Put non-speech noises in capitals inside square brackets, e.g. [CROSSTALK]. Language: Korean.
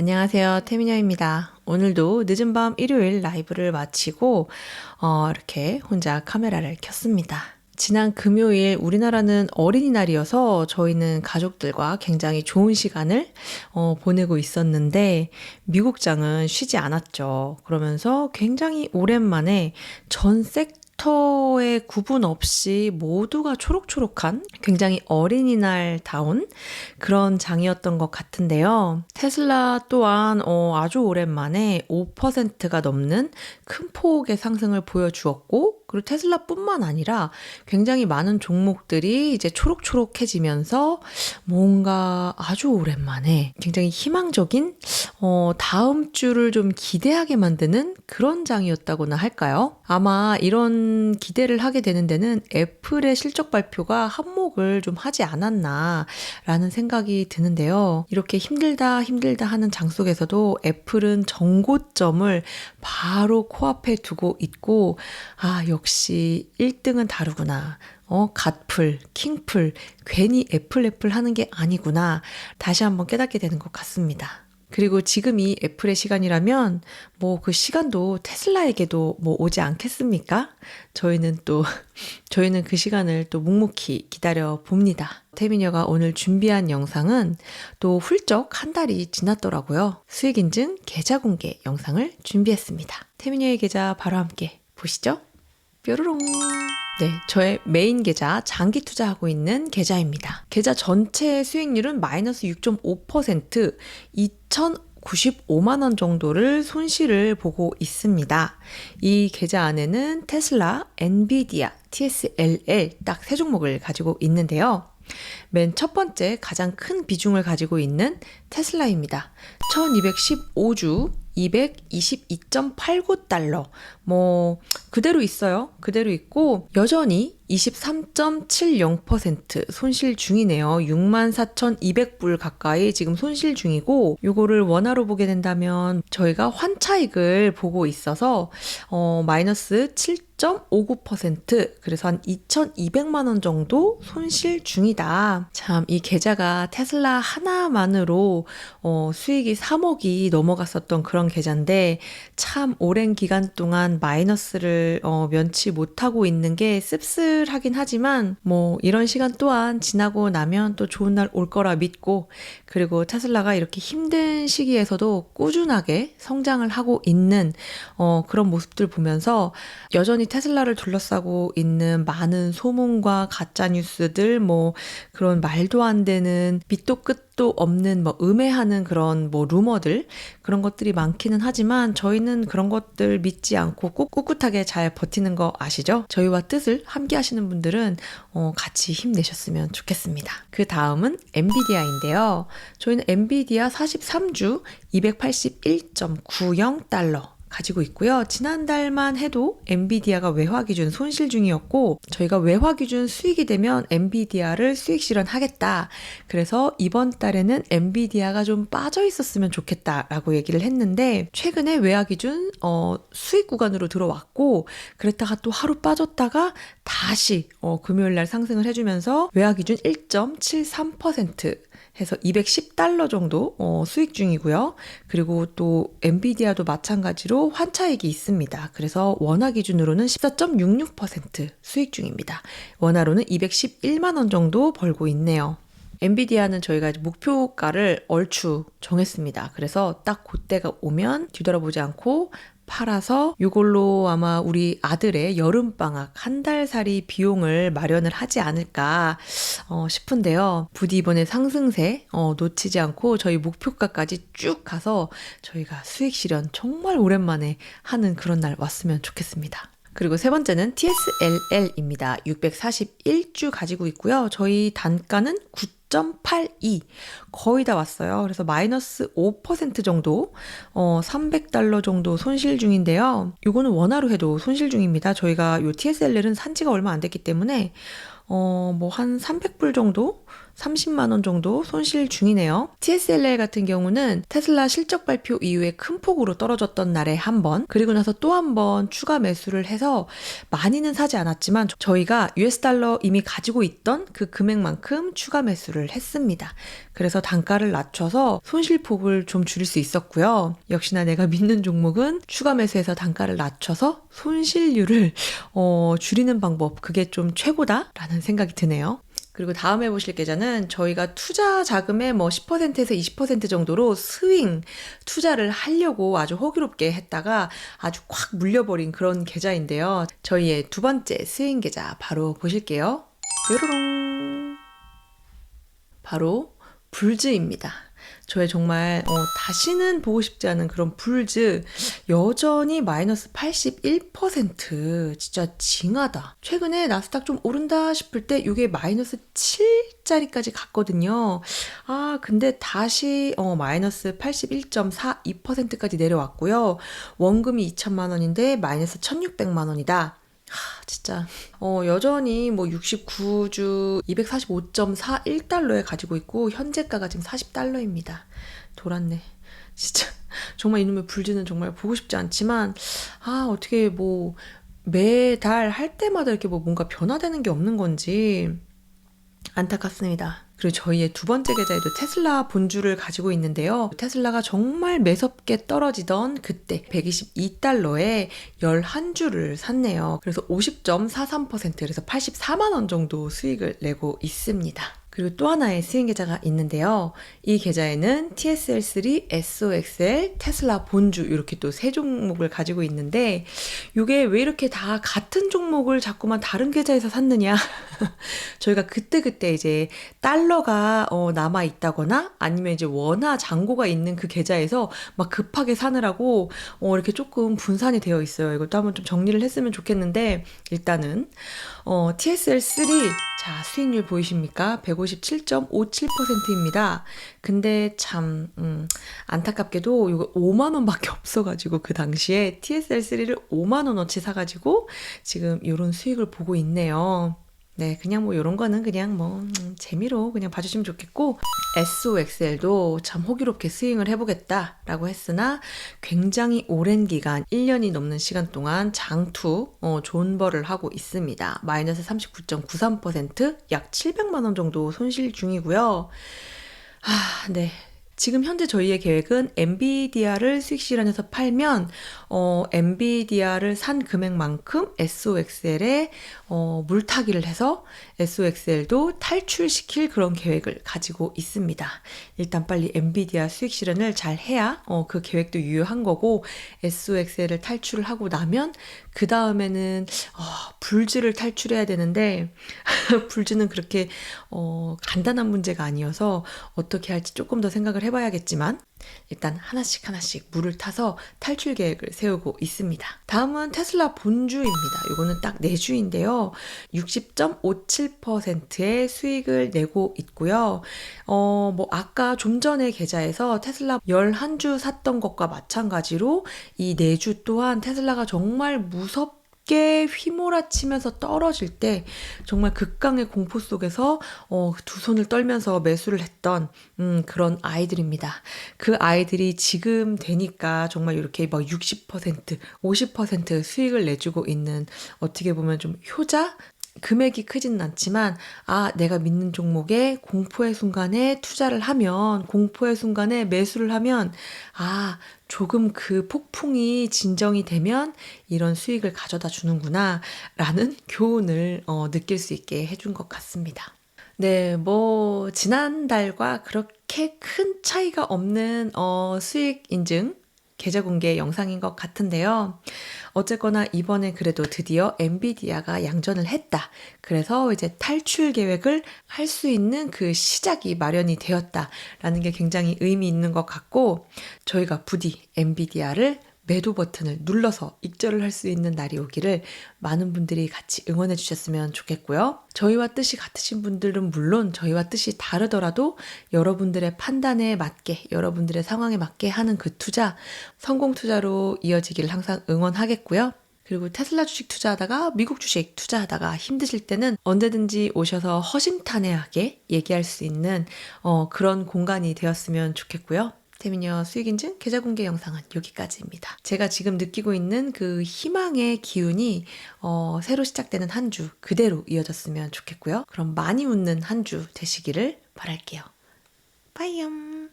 안녕하세요. 태민여입니다. 오늘도 늦은 밤 일요일 라이브를 마치고, 어, 이렇게 혼자 카메라를 켰습니다. 지난 금요일 우리나라는 어린이날이어서 저희는 가족들과 굉장히 좋은 시간을 어, 보내고 있었는데 미국장은 쉬지 않았죠. 그러면서 굉장히 오랜만에 전 섹 터의 구분 없이 모두가 초록초록한 굉장히 어린이날다운 그런 장이었던 것 같은데요. 테슬라 또한 어, 아주 오랜만에 5%가 넘는 큰 폭의 상승을 보여주었고 그리고 테슬라뿐만 아니라 굉장히 많은 종목들이 이제 초록초록해지면서 뭔가 아주 오랜만에 굉장히 희망적인 어, 다음 주를 좀 기대하게 만드는 그런 장이었다고나 할까요? 아마 이런 기대를 하게 되는 데는 애플의 실적 발표가 한몫을 좀 하지 않았나라는 생각이 드는데요. 이렇게 힘들다 힘들다 하는 장 속에서도 애플은 정고점을 바로 코앞에 두고 있고 아 역시 1등은 다르구나. 어, 갓플, 킹플, 괜히 애플 애플 하는 게 아니구나. 다시 한번 깨닫게 되는 것 같습니다. 그리고 지금 이 애플의 시간이라면 뭐 그 시간도 테슬라에게도 뭐 오지 않겠습니까? 저희는 또 [LAUGHS] 저희는 그 시간을 또 묵묵히 기다려 봅니다. 태민여가 오늘 준비한 영상은 또 훌쩍 한 달이 지났더라고요. 수익 인증 계좌 공개 영상을 준비했습니다. 태민여의 계좌 바로 함께 보시죠. 뾰로롱. 네, 저의 메인 계좌 장기 투자하고 있는 계좌입니다. 계좌 전체 수익률은 마이너스 6.5% 2,095만 원 정도를 손실을 보고 있습니다. 이 계좌 안에는 테슬라, 엔비디아, TSLL 딱 세 종목을 가지고 있는데요. 맨 첫 번째 가장 큰 비중을 가지고 있는 테슬라입니다. 1215주 222.89달러. 뭐, 그대로 있어요. 그대로 있고, 여전히 23.70% 손실 중이네요. 64,200불 가까이 지금 손실 중이고, 요거를 원화로 보게 된다면 저희가 환차익을 보고 있어서, 어, 마이너스 7.59% 그래서 한 2,200만 원 정도 손실 중이다. 참 이 계좌가 테슬라 하나만으로 어, 수익이 3억이 넘어갔었던 그런 계좌인데 참 오랜 기간 동안 마이너스를 어, 면치 못하고 있는 게 씁쓸하긴 하지만 뭐 이런 시간 또한 지나고 나면 또 좋은 날 올 거라 믿고 그리고 테슬라가 이렇게 힘든 시기에서도 꾸준하게 성장을 하고 있는 어, 그런 모습들 보면서 여전히 테슬라를 둘러싸고 있는 많은 소문과 가짜 뉴스들 뭐 그런 말도 안 되는 밑도 끝도 없는 뭐 음해하는 그런 뭐 루머들 그런 것들이 많기는 하지만 저희는 그런 것들 믿지 않고 꼭 꿋꿋하게 잘 버티는 거 아시죠? 저희와 뜻을 함께 하시는 분들은 어, 같이 힘내셨으면 좋겠습니다. 그 다음은 엔비디아인데요. 저희는 엔비디아 43주 281.90달러 가지고 있고요. 지난달만 해도 엔비디아가 외화 기준 손실 중이었고 저희가 외화 기준 수익이 되면 엔비디아를 수익 실현하겠다. 그래서 이번 달에는 엔비디아가 좀 빠져 있었으면 좋겠다라고 얘기를 했는데 최근에 외화 기준 어, 수익 구간으로 들어왔고 그랬다가 또 하루 빠졌다가 다시 어, 금요일 날 상승을 해주면서 외화 기준 1.73% 해서 210달러 정도 어, 수익 중이고요. 그리고 또 엔비디아도 마찬가지로 환차익이 있습니다. 그래서 원화 기준으로는 14.66% 수익 중입니다. 원화로는 211만 원 정도 벌고 있네요. 엔비디아는 저희가 목표가를 얼추 정했습니다. 그래서 딱 그때가 오면 뒤돌아보지 않고 팔아서 이걸로 아마 우리 아들의 여름방학 한 달 살이 비용을 마련을 하지 않을까 어, 싶은데요. 부디 이번에 상승세 어, 놓치지 않고 저희 목표가까지 쭉 가서 저희가 수익 실현 정말 오랜만에 하는 그런 날 왔으면 좋겠습니다. 그리고 세 번째는 TSLL입니다. 641주 가지고 있고요. 저희 단가는 9.82 거의 다 왔어요. 그래서 마이너스 5% 정도 어 300달러 정도 손실 중인데요. 이거는 원화로 해도 손실 중입니다. 저희가 요 TSLL은 산 지가 얼마 안 됐기 때문에 어 뭐 한 300불 정도 30만 원 정도 손실 중이네요. TSLA 같은 경우는 테슬라 실적 발표 이후에 큰 폭으로 떨어졌던 날에 한 번, 그리고 나서 또 한 번 추가 매수를 해서 많이는 사지 않았지만 저희가 US 달러 이미 가지고 있던 그 금액만큼 추가 매수를 했습니다. 그래서 단가를 낮춰서 손실폭을 좀 줄일 수 있었고요. 역시나 내가 믿는 종목은 추가 매수해서 단가를 낮춰서 손실률을 어, 줄이는 방법 그게 좀 최고다라는 생각이 드네요. 그리고 다음에 보실 계좌는 저희가 투자 자금의 뭐 10%에서 20% 정도로 스윙 투자를 하려고 아주 호기롭게 했다가 아주 꽉 물려버린 그런 계좌인데요. 저희의 두 번째 스윙 계좌 바로 보실게요. 뾰로롱. 바로 불즈입니다. 저의 정말 어, 다시는 보고 싶지 않은 그런 불즈 여전히 마이너스 81% 진짜 징하다. 최근에 나스닥 좀 오른다 싶을 때 이게 마이너스 7짜리까지 갔거든요. 아 근데 다시 어, 마이너스 81.42%까지 내려왔고요. 원금이 2천만 원인데 마이너스 1,600만 원이다. 하, 진짜 어, 여전히 뭐 69주 245.41달러에 가지고 있고 현재가가 지금 40달러입니다. 돌았네. 진짜 [LAUGHS] 정말 이놈의 불지는 정말 보고 싶지 않지만 아 어떻게 뭐 매달 할 때마다 이렇게 뭐 뭔가 변화되는 게 없는 건지 안타깝습니다. 그리고 저희의 두 번째 계좌에도 테슬라 본주를 가지고 있는데요. 테슬라가 정말 매섭게 떨어지던 그때 122달러에 11주를 샀네요. 그래서 50.43% 그래서 84만 원 정도 수익을 내고 있습니다. 그리고 또 하나의 스윙 계좌가 있는데요. 이 계좌에는 TSL3, SOXL, 테슬라 본주 이렇게 또 세 종목을 가지고 있는데 이게 왜 이렇게 다 같은 종목을 자꾸만 다른 계좌에서 샀느냐? [LAUGHS] 저희가 그때그때 이제 달러가 어, 남아 있다거나 아니면 이제 원화 잔고가 있는 그 계좌에서 막 급하게 사느라고 어, 이렇게 조금 분산이 되어 있어요. 이것도 한번 좀 정리를 했으면 좋겠는데 일단은 어, TSL3 자 수익률 보이십니까? 157.57%입니다. 근데 참 음, 안타깝게도 이거 5만 원 밖에 [LAUGHS] 없어가지고 그 당시에 TSL3를 5만 원어치 사가지고 지금 이런 수익을 보고 있네요. 네, 그냥 뭐 이런 거는 그냥 뭐 음, 재미로 그냥 봐주시면 좋겠고 SOXL도 참 호기롭게 스윙을 해보겠다라고 했으나 굉장히 오랜 기간 1년이 넘는 시간 동안 장투 어, 벌을 하고 있습니다. 마이너스 39.93%약 700만 원 정도 손실 중이고요. 아, 네. 지금 현재 저희의 계획은 엔비디아를 수익 실현해서 팔면 어, 엔비디아를 산 금액만큼 SOXL에 어, 물타기를 해서 SOXL도 탈출시킬 그런 계획을 가지고 있습니다. 일단 빨리 엔비디아 수익 실현을 잘 해야 어, 그 계획도 유효한 거고 SOXL을 탈출을 하고 나면 그 다음에는 어, 불즈를 탈출해야 되는데 [LAUGHS] 불즈는 그렇게 어, 간단한 문제가 아니어서 어떻게 할지 조금 더 생각을 해봐야겠지만 일단 하나씩 하나씩 물을 타서 탈출 계획을 세우고 있습니다. 다음은 테슬라 본주입니다. 이거는 딱 4주인데요. 60.57%의 수익을 내고 있고요. 어, 뭐 아까 좀 전에 계좌에서 테슬라 11주 샀던 것과 마찬가지로 이 4주 또한 테슬라가 정말 무섭 깊 게 휘몰아치면서 떨어질 때 정말 극강의 공포 속에서 어, 두 손을 떨면서 매수를 했던 음, 그런 아이들입니다. 그 아이들이 지금 되니까 정말 이렇게 막 60%, 50% 수익을 내주고 있는 어떻게 보면 좀 효자 금액이 크진 않지만 아 내가 믿는 종목에 공포의 순간에 투자를 하면 공포의 순간에 매수를 하면 아 조금 그 폭풍이 진정이 되면 이런 수익을 가져다 주는구나 라는 교훈을 어, 느낄 수 있게 해준 것 같습니다. 네, 뭐 지난달과 그렇게 큰 차이가 없는 어, 수익 인증 계좌 공개 영상인 것 같은데요. 어쨌거나 이번에 그래도 드디어 엔비디아가 양전을 했다. 그래서 이제 탈출 계획을 할 수 있는 그 시작이 마련이 되었다라는 게 굉장히 의미 있는 것 같고 저희가 부디 엔비디아를 매도 버튼을 눌러서 익절을 할 수 있는 날이 오기를 많은 분들이 같이 응원해 주셨으면 좋겠고요. 저희와 뜻이 같으신 분들은 물론 저희와 뜻이 다르더라도 여러분들의 판단에 맞게, 여러분들의 상황에 맞게 하는 그 투자, 성공 투자로 이어지기를 항상 응원하겠고요. 그리고 테슬라 주식 투자하다가 미국 주식 투자하다가 힘드실 때는 언제든지 오셔서 허심탄회하게 얘기할 수 있는 어, 그런 공간이 되었으면 좋겠고요. 태민여 수익인증 계좌 공개 영상은 여기까지입니다. 제가 지금 느끼고 있는 그 희망의 기운이 어, 새로 시작되는 한 주 그대로 이어졌으면 좋겠고요. 그럼 많이 웃는 한 주 되시기를 바랄게요. 빠이염.